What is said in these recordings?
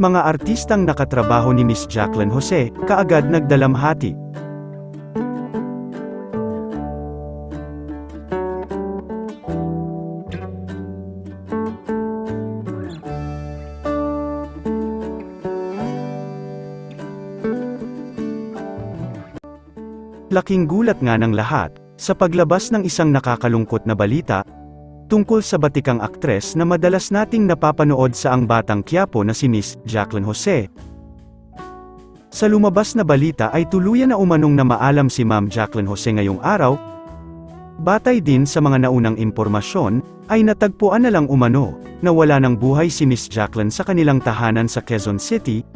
Mga artistang nakatrabaho ni Miss Jacqueline Jose, kaagad nagdalamhati. Laking gulat nga ng lahat, sa paglabas ng isang nakakalungkot na balita, tungkol sa batikang aktres na madalas nating napapanood sa ang batang Quiapo na si Miss Jacqueline Jose. Sa lumabas na balita ay tuluyan na umanong na maalam si Ma'am Jacqueline Jose ngayong araw, batay din sa mga naunang impormasyon, ay natagpuan na lang umano, na wala ng buhay si Miss Jacqueline sa kanilang tahanan sa Quezon City,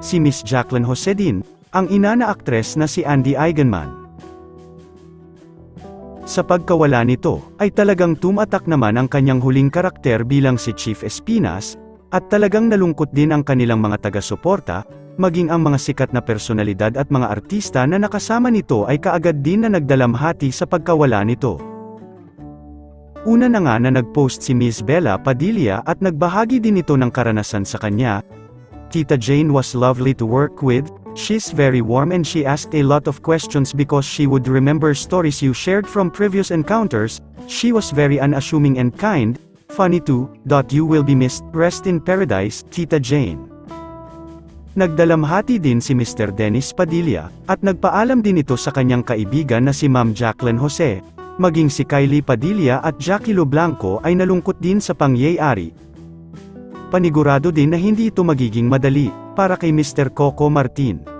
si Miss Jacqueline Jose din, ang ina na aktres na si Andy Eigenman. Sa pagkawala nito, ay talagang tumatak naman ang kanyang huling karakter bilang si Chief Espinas, at talagang nalungkot din ang kanilang mga taga-suporta, maging ang mga sikat na personalidad at mga artista na nakasama nito ay kaagad din na nagdalamhati sa pagkawala nito. Una na nga na nag-post si Miss Bella Padilla at nagbahagi din ito ng karanasan sa kanya. Tita Jane was lovely to work with, she's very warm and she asked a lot of questions because she would remember stories you shared from previous encounters, she was very unassuming and kind, funny too, dot you will be missed, rest in paradise, Tita Jane. Nagdalamhati din si Mr. Dennis Padilla, at nagpaalam din ito sa kanyang kaibigan na si Ma'am Jacqueline Jose, maging si Kylie Padilla at Jackie Lo Blanco ay nalungkot din sa pangyayari. Panigurado din na hindi ito magiging madali, para kay Mr. Coco Martin.